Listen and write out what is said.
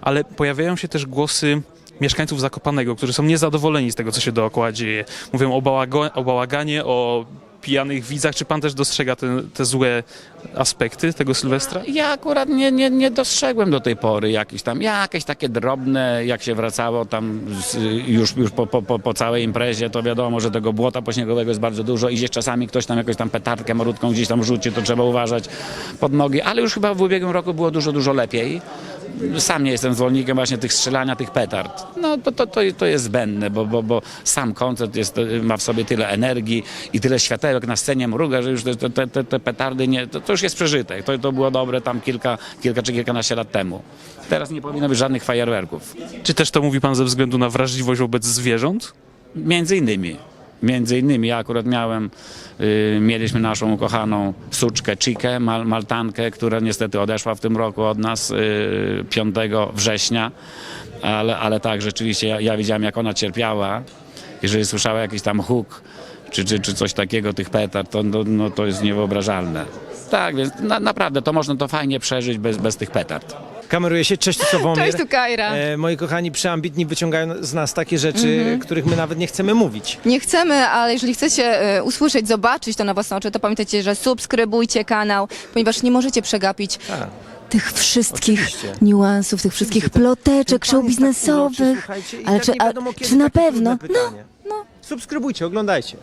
ale pojawiają się też głosy mieszkańców Zakopanego, którzy są niezadowoleni z tego, co się dookoła dzieje. Mówią o, bałago, o bałaganie, o pijanych widzach. Czy pan też dostrzega te, te złe aspekty tego Sylwestra? Ja akurat nie, nie, nie dostrzegłem do tej pory jakichś tam, jakieś takie drobne, jak się wracało tam z, już, już po, po, po, po całej imprezie, to wiadomo, że tego błota pośniegowego jest bardzo dużo i gdzieś czasami ktoś tam jakąś tam petardkę marutką gdzieś tam rzuci, to trzeba uważać pod nogi, ale już chyba w ubiegłym roku było dużo, dużo lepiej. Sam nie jestem zwolennikiem właśnie tych strzelania, tych petard. No to, to, to, to jest zbędne, bo, bo, bo sam koncert jest, ma w sobie tyle energii i tyle światełek na scenie mruga, że już te, te, te, te petardy nie, to, to już jest przeżytek. To, to było dobre tam kilka, kilka czy kilkanaście lat temu. Teraz nie powinno być żadnych fajerwerków. Czy też to mówi pan ze względu na wrażliwość wobec zwierząt? Między innymi. Między innymi ja akurat miałem, y, mieliśmy naszą ukochaną suczkę Chikę, mal, maltankę, która niestety odeszła w tym roku od nas y, 5 września, ale, ale tak, rzeczywiście ja, ja widziałem jak ona cierpiała. Jeżeli słyszała jakiś tam huk czy, czy, czy coś takiego, tych petard, to, no, no, to jest niewyobrażalne. Tak, więc na, naprawdę to można to fajnie przeżyć bez, bez tych petard. Kameruje się. Cześć, tu Sławomir. Cześć, tu Kajra. E, moi kochani przeambitni wyciągają z nas takie rzeczy, których my nawet nie chcemy mówić. Nie chcemy, ale jeżeli chcecie e, usłyszeć, zobaczyć to na własne oczy, to pamiętajcie, że subskrybujcie kanał, ponieważ nie możecie przegapić Tak. tych wszystkich Oczywiście. niuansów, tych wszystkich ploteczek jest tak show biznesowych. Ale tak czy, nie a, czy na pewno? trudne pytanie. Subskrybujcie, oglądajcie.